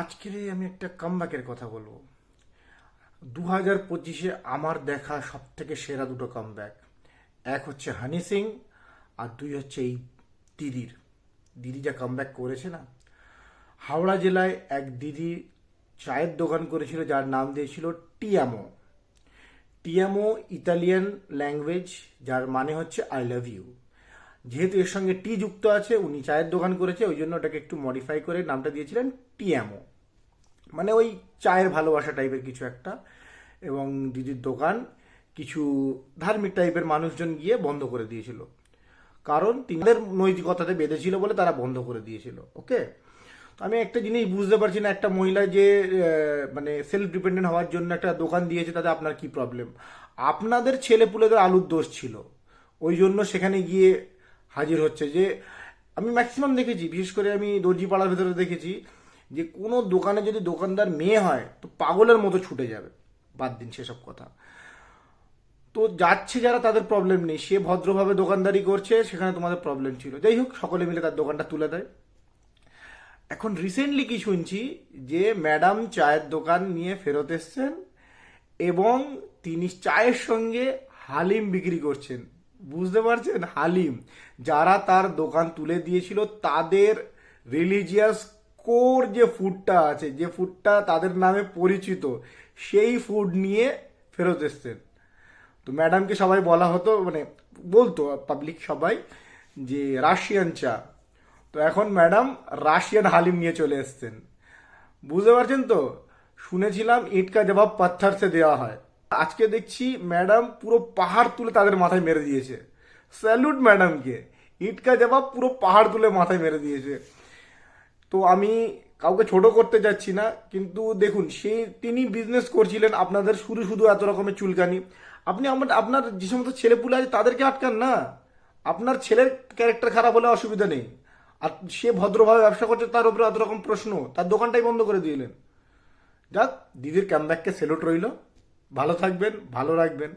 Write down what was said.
আজকের আমি একটা কামব্যাকের কথা বলব। দু হাজার পঁচিশে আমার দেখা সব থেকে সেরা দুটো কামব্যাক এক হচ্ছে হানি সিং আর দুই হচ্ছে এই দিদির। দিদি যা কামব্যাক করেছে না? হাওড়া জেলায় এক দিদি চায়ের দোকান করেছিল, যার নাম দিয়েছিল টিয়ামো। টিয়ামো ইতালিয়ান ল্যাঙ্গুয়েজ যার মানে হচ্ছে আই লাভ ইউ যেহেতু এর সঙ্গে টি যুক্ত আছে, উনি চায়ের দোকান করেছে, ওই জন্য ওটাকে একটু মডিফাই করে নামটা দিয়েছিলেন টিয়ামো। মানে ওই চায়ের ভালোবাসা টাইপের কিছু একটা এবং দিদির দোকান, কিছু ধার্মিক টাইপের মানুষজন গিয়ে বন্ধ করে দিয়েছিল। কারণ তিনাদের নৈতিকতাতে বেঁধেছিল বলে তারা বন্ধ করে দিয়েছিল ওকে তো আমি একটা জিনিস বুঝতে পারছি না, একটা মহিলা যে মানে সেলফ ডিপেন্ডেন্ট হওয়ার জন্য একটা দোকান দিয়েছে, তাতে আপনার কি প্রবলেম আপনাদের ছেলেপুলেদের আলুর দোষ ছিল। ওই জন্য সেখানে গিয়ে হাজির হচ্ছে যে, আমি ম্যাক্সিমাম দেখেছি, বিশেষ করে আমি দর্জি পাড়ার ভেতরে দেখেছি যে কোনো দোকানে যদি দোকানদার মেয়ে হয়, তো পাগলের মতো ছুটে যাবে। বাদ দিন সেসব কথা। তো যাচ্ছে যারা, তাদের প্রবলেম নেই। সে ভদ্রভাবে দোকানদারি করছে, সেখানে তোমাদের প্রবলেম ছিল। যাই হোক, সকলে মিলে তার দোকানটা তুলে দেয়। এখন রিসেন্টলি কি শুনছি, যে ম্যাডাম চায়ের দোকান নিয়ে ফেরত এসছেন এবং তিনি চায়ের সঙ্গে হালিম বিক্রি করছেন। বুঝতে পারছেন? হালিম। যারা তার দোকান তুলে দিয়েছিল, তাদের রিলিজিয়াস কোর যে ফুডটা আছে, যে ফুডটা তাদের নামে পরিচিত, সেই ফুড নিয়ে ফেরত এসছেন। তো ম্যাডামকে সবাই বলা হতো মানে বলতো পাবলিক সবাই যে রাশিয়ান চা। তো এখন ম্যাডাম রাশিয়ান হালিম নিয়ে চলে এসছেন। বুঝতে পারছেন তো? শুনেছিলাম ইটকা জবাব পাথর সে দেওয়া হয়। আজকে দেখছি ম্যাডাম পুরো পাহাড় তুলে তাদের মাথায় মেরে দিয়েছে। স্যালুট ম্যাডামকে ইটকা জবাব পুরো পাহাড় তুলে মাথায় মেরে দিয়েছে। তো আমি কাউকে ছোট করতে যাচ্ছি না, কিন্তু দেখুন, সে তিনি বিজনেস করছিলেন, আপনাদের শুধু শুধু এত রকমের চুলকানি। আপনি আমার আপনার যে সমস্ত ছেলেপুলে আছে, তাদেরকে আটকান না। আপনার ছেলের ক্যারেক্টার খারাপ হলে অসুবিধা নেই। আর সে ভদ্রভাবে ব্যবসা করছে, তার উপরে এত রকম প্রশ্ন। তার দোকানটাই বন্ধ করে দিলেন। যাক, দিদির ক্যামব্যাককে সেলুট রইল। ভালো থাকবেন, ভালো রাখবেন।